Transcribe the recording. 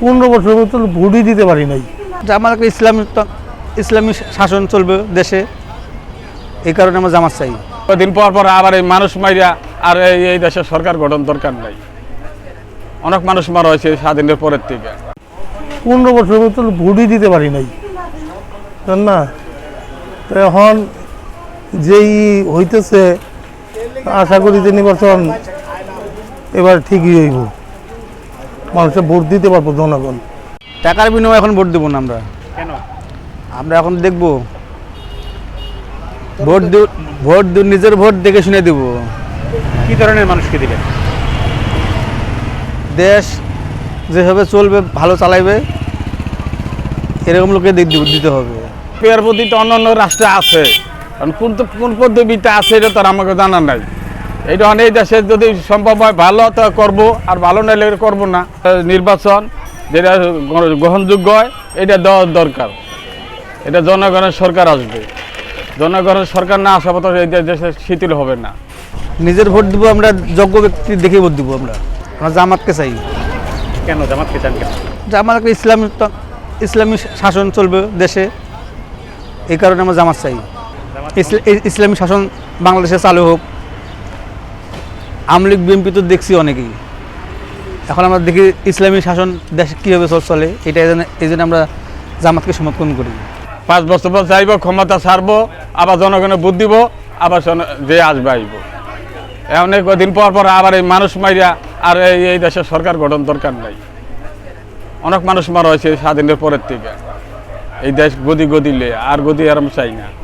পনেরো বছর মতো ভোটই দিতে পারি নাই। জামাত একটা ইসলামী ত- ইসলামী শাসন চলবে দেশে। এই কারণে আমার জামাত চাই। দিন পর পর আবার এই মানুষ মাইরা আর এই এই দেশের সরকার গঠন দরকার নাই। অনেক মানুষ মারা হয়েছে স্বাধীনের পরের থেকে। পনেরো বছর মতো ভোটই দিতে পারি নাই। না? তো এখন যেই হইতেছে আশা করি যে নির্বাচন এবার ঠিকই হইব। মানুষের ভোট দিতে পারব জনগণ। টাকার বিনিময়ে এখন ভোট দেবো না আমরা। কেন? আমরা এখন দেখব। ভোট ভোট নিজের ভোট দেখে শুনে দেব। কি ধরনের মানুষকে দিবেন দেশ যেভাবে চলবে ভালো চালাইবে এরকম লোকে দিতে হবে। পেয়ার প্রতি তো অন্য অন্য রাষ্ট্রে আছে। কারণ কোন তো কোন পদ্ধতিতে আছে এটা তো আর আমাকে জানা নাই। এইটা এই দেশে যদি সম্ভব হয় ভালো তো করব আর ভালো নাইলে করব না। নির্বাচন যেটা গ্রহণযোগ্য হয় এটা দেওয়া দরকার। এটা জনগণের সরকার আসবে। জনগণের সরকার না আসা পর্যন্ত এই দেশে শিথিল হবে না। নিজের ভোট দিব আমরা যোগ্য ব্যক্তি দেখে ভোট দিব আমরা। আমরা জামাতকে চাই। কেন জামাতকে চান কেন? জামাত একটা ইসলামী ত- ইসলামী শাসন চলবে দেশে। এই কারণে আমরা জামাত চাই। ইসলামী শাসন বাংলাদেশে চালু হোক। আমলিগ বিএনপি তো দেখছি অনেকেই। এখন আমরা দেখি ইসলামী শাসন দেশে কীভাবে চল- চলে, এটা এই জন্য- আমরা জামাতকে সমর্থন করি। পাঁচ বছর পর চাইব ক্ষমতা ছাড়বো, আবার জনগণে বুদ্ধ দিব, আবার যে আসবে, আইব। এমন দিন পর পর আবার এই মানুষ মাইরা আর এই এই দেশের সরকার গঠন দরকার নাই। অনেক মানুষ মারা হয়েছে স্বাধীনের পরের থেকে। এই দেশ গদি গদিলে আর গদি আর আমি চাই না।